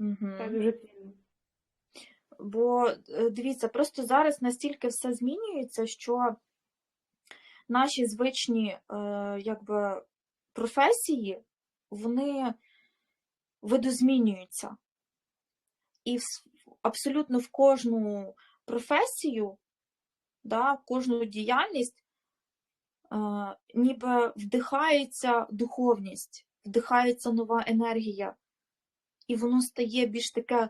Угу. Це дуже цінно. Бо е, дивіться, просто зараз настільки все змінюється, що наші звичні е, якби, професії, вони видозмінюються. І абсолютно в кожну професію, да, в кожну діяльність е, ніби вдихається духовність, вдихається нова енергія, і воно стає більш таке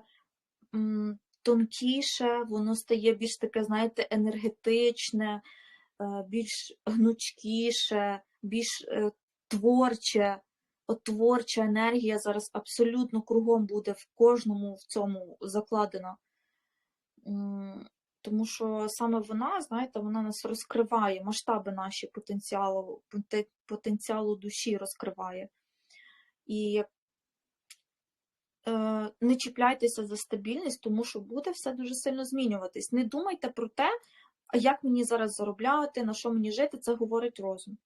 тонкіше, воно стає більш таке, знаєте, енергетичне, е, більш гнучкіше, більш е, творче. От творча енергія зараз абсолютно кругом буде в кожному в цьому закладена. Тому що саме вона, знаєте, вона нас розкриває, масштаби наші потенціалу, потенціалу душі розкриває. І е, не чіпляйтеся за стабільність, тому що буде все дуже сильно змінюватись. Не думайте про те, як мені зараз заробляти, на що мені жити, це говорить розум.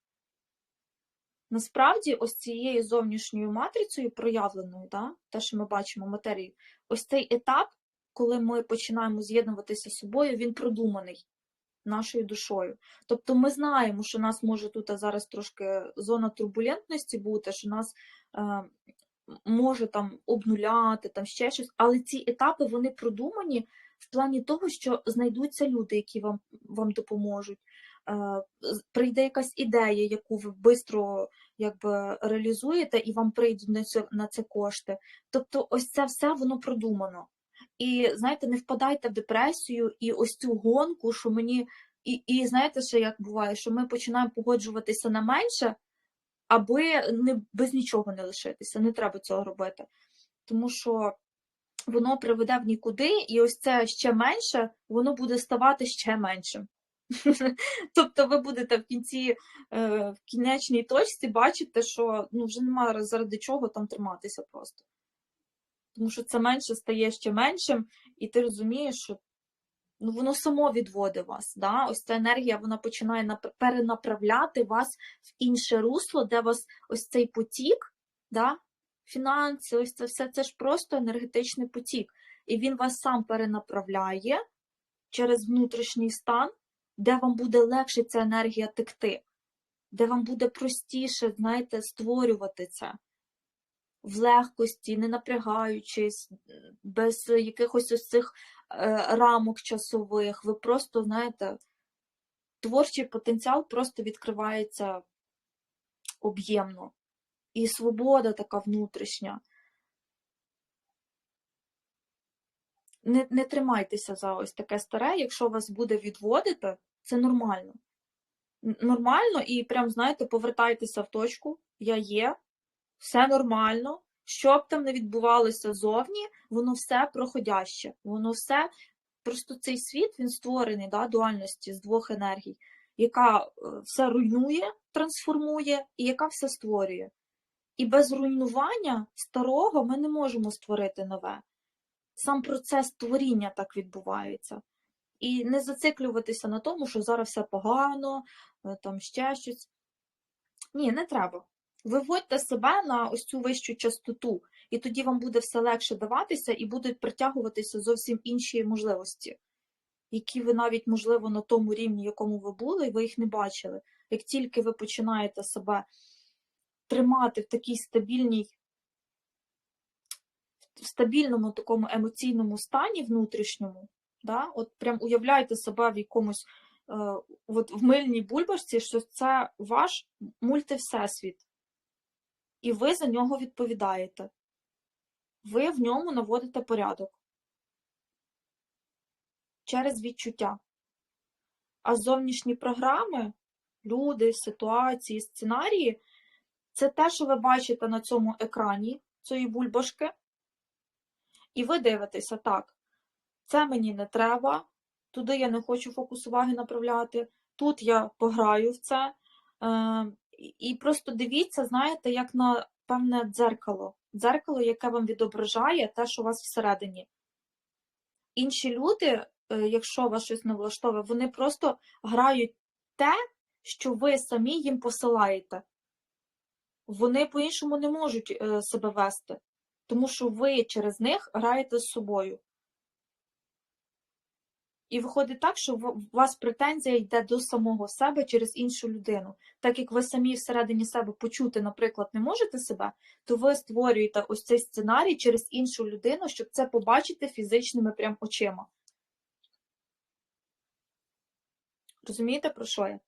Насправді, ось цією зовнішньою матрицею проявленою, да, те, що ми бачимо матерію, ось цей етап, коли ми починаємо з'єднуватися з собою, він продуманий нашою душою. Тобто ми знаємо, що у нас може тут зараз трошки зона турбулентності бути, що нас е, може там обнуляти, там ще щось, але ці етапи вони продумані в плані того, що знайдуться люди, які вам, вам допоможуть. Е, Прийде якась ідея, яку ви швидко реалізуєте, і вам прийдуть на це, на це кошти. Тобто, ось це все воно продумано. І знаєте, не впадайте в депресію і ось цю гонку, що мені. І, і знаєте, ще як буває, що ми починаємо погоджуватися на менше, аби не без нічого не лишитися. Не треба цього робити. Тому що воно приведе в нікуди, і ось це ще менше, воно буде ставати ще меншим. Тобто ви будете в кінці, е, в кінечній точці бачити, що ну, вже немає заради чого там триматися просто. Тому що це менше стає ще меншим, і ти розумієш, що ну, воно само відводить вас. Да? Ось ця енергія вона починає перенаправляти вас в інше русло, де вас ось цей потік, да? фінанси, ось це все це ж просто енергетичний потік. І він вас сам перенаправляє через внутрішній стан, де вам буде легше ця енергія текти, де вам буде простіше, знаєте, створювати це в легкості, не напрягаючись, без якихось ось цих е, рамок часових. Ви просто, знаєте, творчий потенціал просто відкривається об'ємно. І свобода така внутрішня. Не, не тримайтеся за ось таке старе, якщо вас буде відводити, це нормально. Нормально і прям, знаєте, повертайтеся в точку, я є, все нормально. Що б там не відбувалося зовні, воно все проходяще. Воно все, просто цей світ він створений да, дуальності з двох енергій, яка е, все руйнує, трансформує, і яка все створює. І без руйнування старого ми не можемо створити нове. Сам процес творіння так відбувається. І не зациклюватися на тому, що зараз все погано, е, там ще щось. Ні, не треба. Виводьте себе на ось цю вищу частоту, і тоді вам буде все легше даватися, і будуть притягуватися зовсім інші можливості, які ви навіть, можливо, на тому рівні, якому ви були, і ви їх не бачили. Як тільки ви починаєте себе тримати в такій стабільній, в стабільному такому емоційному стані внутрішньому, да? от прям уявляйте себе в якомусь е, от в мильній бульбашці, що це ваш мультивсесвіт, і ви за нього відповідаєте. Ви в ньому наводите порядок через відчуття. А зовнішні програми, люди, ситуації, сценарії це те, що ви бачите на цьому екрані цієї бульбашки. І ви дивитеся, так, це мені не треба, туди я не хочу фокус уваги направляти, тут я пограю в це. І- і просто дивіться, знаєте, як на певне дзеркало. Дзеркало, яке вам відображає те, що у вас всередині. Інші люди, е, якщо вас щось не влаштовує, вони просто грають те, що ви самі їм посилаєте. Вони по-іншому не можуть е, себе вести. Тому що ви через них граєте з собою. І виходить так, що у вас претензія йде до самого себе через іншу людину. Так як ви самі всередині себе почути, наприклад, не можете себе, то ви створюєте ось цей сценарій через іншу людину, щоб це побачити фізичними прям очима. Розумієте, про що я?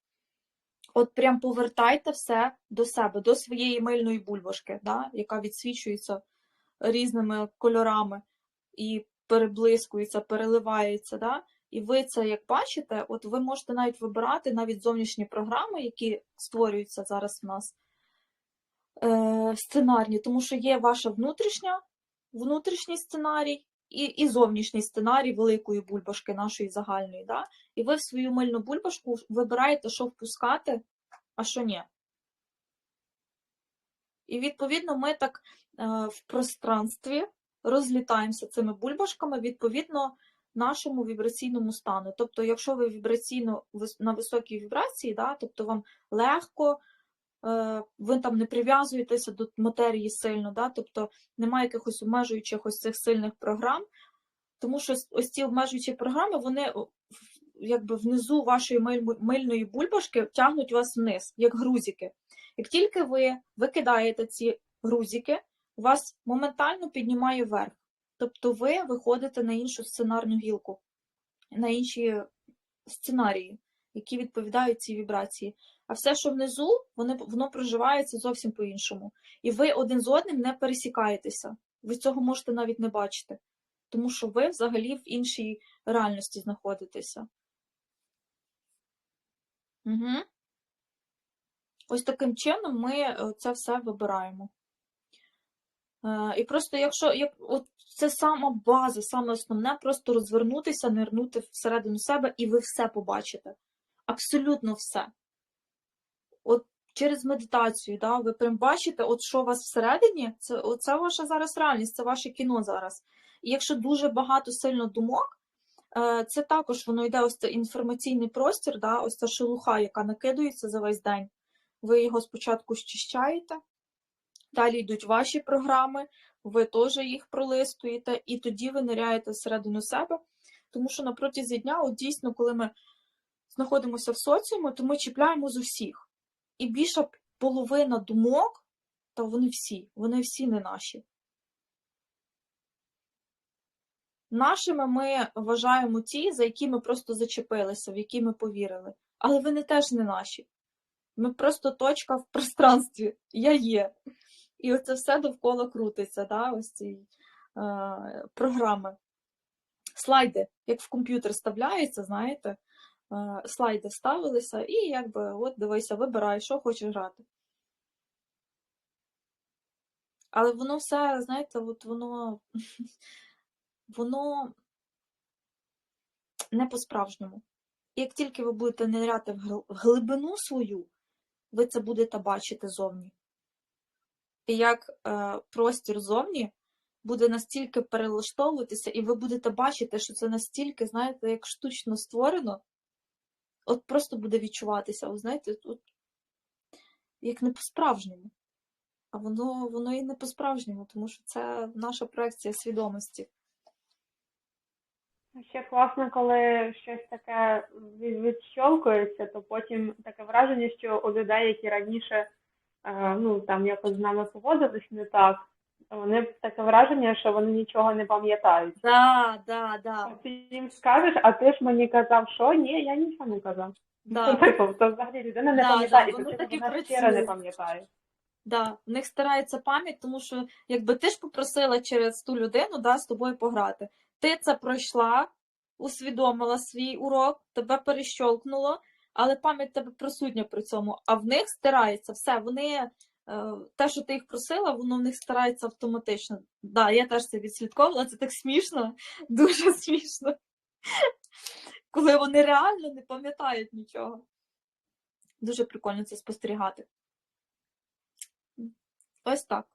От прям повертайте все до себе, до своєї мильної бульбашки, да, яка відсвічується різними кольорами і переблискується, переливається. Да? І ви це як бачите, от ви можете навіть вибирати навіть зовнішні програми, які створюються зараз в нас е, сценарні, тому що є ваша внутрішня, внутрішній сценарій і, і зовнішній сценарій великої бульбашки нашої загальної. Да? І ви в свою мильну бульбашку вибираєте, що впускати, а що ні. І відповідно ми так е, в пространстві розлітаємося цими бульбашками відповідно нашому вібраційному стану. Тобто, якщо ви вібраційно на високій вібрації, да, тобто вам легко, е, ви там не прив'язуєтеся до матерії сильно, да, тобто немає якихось обмежуючих ось цих сильних програм, тому що ось ці обмежуючі програми, вони якби внизу вашої мильної бульбашки тягнуть вас вниз, як грузики. Як тільки ви викидаєте ці грузики, вас моментально піднімає вверх. Тобто ви виходите на іншу сценарну гілку, на інші сценарії, які відповідають цій вібрації. А все, що внизу, вони, воно проживається зовсім по-іншому. І ви один з одним не пересікаєтеся. Ви цього можете навіть не бачити, тому що ви взагалі в іншій реальності знаходитеся. Угу. Ось таким чином ми е, це все вибираємо. Е, І просто якщо як, от це сама база, саме основне, просто розвернутися, нирнути всередину себе, і ви все побачите. Абсолютно все. От через медитацію, да, ви прям бачите, от що у вас всередині, це, це ваша зараз реальність, це ваше кіно зараз. І якщо дуже багато сильно думок, е, це також воно йде ось цей інформаційний простір, да, ось ця шелуха, яка накидується за весь день. Ви його спочатку щищаєте, далі йдуть ваші програми, ви теж їх пролистуєте, і тоді ви ниряєте всередину себе. Тому що на протязі дня, от дійсно, коли ми знаходимося в соціумі, то ми чіпляємо з усіх. І більша половина думок, та вони всі, вони всі не наші. Нашими ми вважаємо ті, за які ми просто зачепилися, в які ми повірили. Але вони теж не наші. Ми просто точка в пространстві. Я є. І оце все довкола крутиться, да, ось ці е, програми. Слайди, як в комп'ютер ставляються, знаєте, е, слайди ставилися, і якби от дивися, вибирай, що хочеш грати. Але воно все, знаєте, от воно, воно не по-справжньому. Як тільки ви будете ниряти в глибину свою, ви це будете бачити зовні. І як е, простір зовні буде настільки перелаштовуватися, і ви будете бачити, що це настільки, знаєте, як штучно створено, от просто буде відчуватися, от, знаєте, от, як не по-справжньому. А воно, воно і не по-справжньому, тому що це наша проекція свідомості. Ще класно, коли щось таке від- відщолкується, то потім таке враження, що у людей, які раніше ну там якось з нами поводились не так, вони таке враження, що вони нічого не пам'ятають. Да, да, да, Ти їм скажеш, а ти ж мені казав, що ні, я нічого не казав. да. Типу, то взагалі людина не Да, пам'ятає, да, воно то вона щиро не пам'ятає. Да, в них старається пам'ять, тому що якби ти ж попросила через ту людину да, з тобою пограти. Ти це пройшла, усвідомила свій урок, тебе перещолкнуло, але пам'ять тебе присутня при цьому, а в них стирається все. Вони е, те, що ти їх просила, воно в них старається автоматично. Да, я теж це відслідковувала, це так смішно, дуже смішно. Коли вони реально не пам'ятають нічого. Дуже прикольно це спостерігати. Ось так.